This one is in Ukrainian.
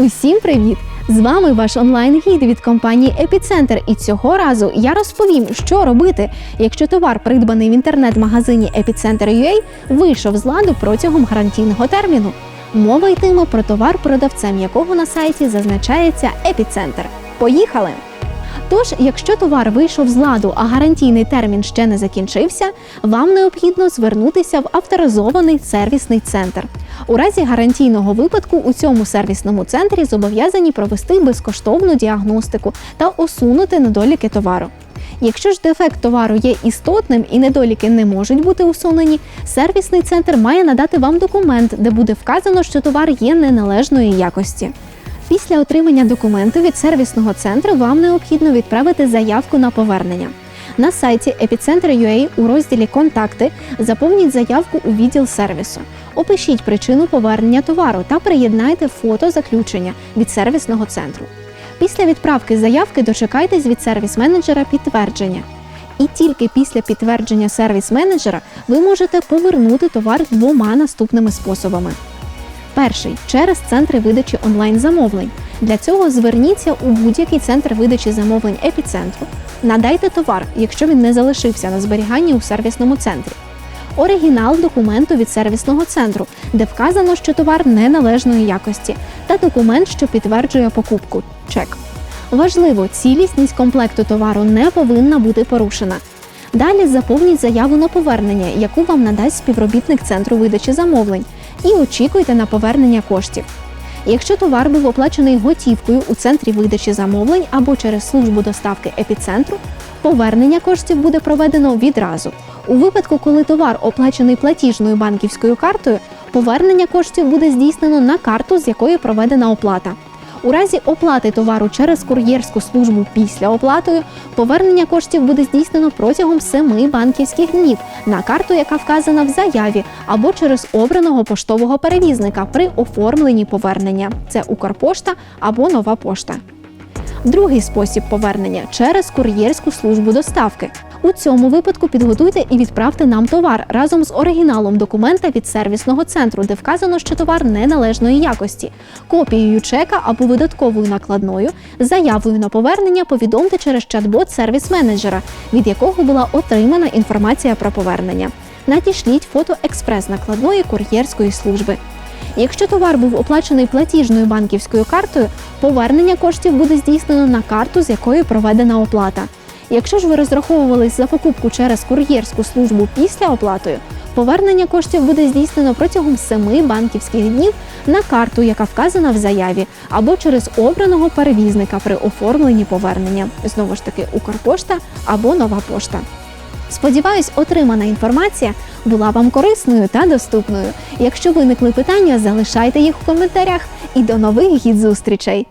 Усім привіт! З вами ваш онлайн-гід від компанії Епіцентр. І цього разу я розповім, що робити, якщо товар, придбаний в інтернет-магазині Епіцентр.ua, вийшов з ладу протягом гарантійного терміну. Мова йтиме про товар, продавцем якого на сайті зазначається Епіцентр. Поїхали! Тож, якщо товар вийшов з ладу, а гарантійний термін ще не закінчився, вам необхідно звернутися в авторизований сервісний центр. У разі гарантійного випадку у цьому сервісному центрі зобов'язані провести безкоштовну діагностику та усунути недоліки товару. Якщо ж дефект товару є істотним і недоліки не можуть бути усунені, сервісний центр має надати вам документ, де буде вказано, що товар є неналежної якості. Після отримання документу від сервісного центру вам необхідно відправити заявку на повернення. На сайті Epicenter.ua у розділі Контакти заповніть заявку у відділ сервісу. Опишіть причину повернення товару та приєднайте фото заключення від сервісного центру. Після відправки заявки дочекайтесь від сервіс-менеджера підтвердження. І тільки після підтвердження сервіс-менеджера ви можете повернути товар двома наступними способами. Перший через центри видачі онлайн-замовлень. Для цього зверніться у будь-який центр видачі замовлень епіцентру. Надайте товар, якщо він не залишився на зберіганні у сервісному центрі. Оригінал документу від сервісного центру, де вказано, що товар неналежної якості, та документ, що підтверджує покупку чек. Важливо, цілісність комплекту товару не повинна бути порушена. Далі заповніть заяву на повернення, яку вам надасть співробітник центру видачі замовлень, і очікуйте на повернення коштів. Якщо товар був оплачений готівкою у центрі видачі замовлень або через службу доставки епіцентру, повернення коштів буде проведено відразу. У випадку, коли товар оплачений платіжною банківською картою, повернення коштів буде здійснено на карту, з якої проведена оплата. У разі оплати товару через кур'єрську службу після оплатою повернення коштів буде здійснено протягом семи банківських днів на карту, яка вказана в заяві, або через обраного поштового перевізника при оформленні повернення. Це Укрпошта або Нова пошта. Другий спосіб повернення через кур'єрську службу доставки. У цьому випадку підготуйте і відправте нам товар разом з оригіналом документа від сервісного центру, де вказано, що товар неналежної якості, копією чека або видатковою накладною, заявою на повернення повідомте через чат-бот сервіс-менеджера, від якого була отримана інформація про повернення. Надішліть фото експрес-накладної кур'єрської служби. Якщо товар був оплачений платіжною банківською картою, повернення коштів буде здійснено на карту, з якої проведена оплата. Якщо ж ви розраховувались за покупку через кур'єрську службу після оплатою, повернення коштів буде здійснено протягом семи банківських днів на карту, яка вказана в заяві, або через обраного перевізника при оформленні повернення. Знову ж таки, Укрпошта або Нова пошта. Сподіваюсь, отримана інформація була вам корисною та доступною. Якщо виникли питання, залишайте їх в коментарях і до нових гід зустрічей!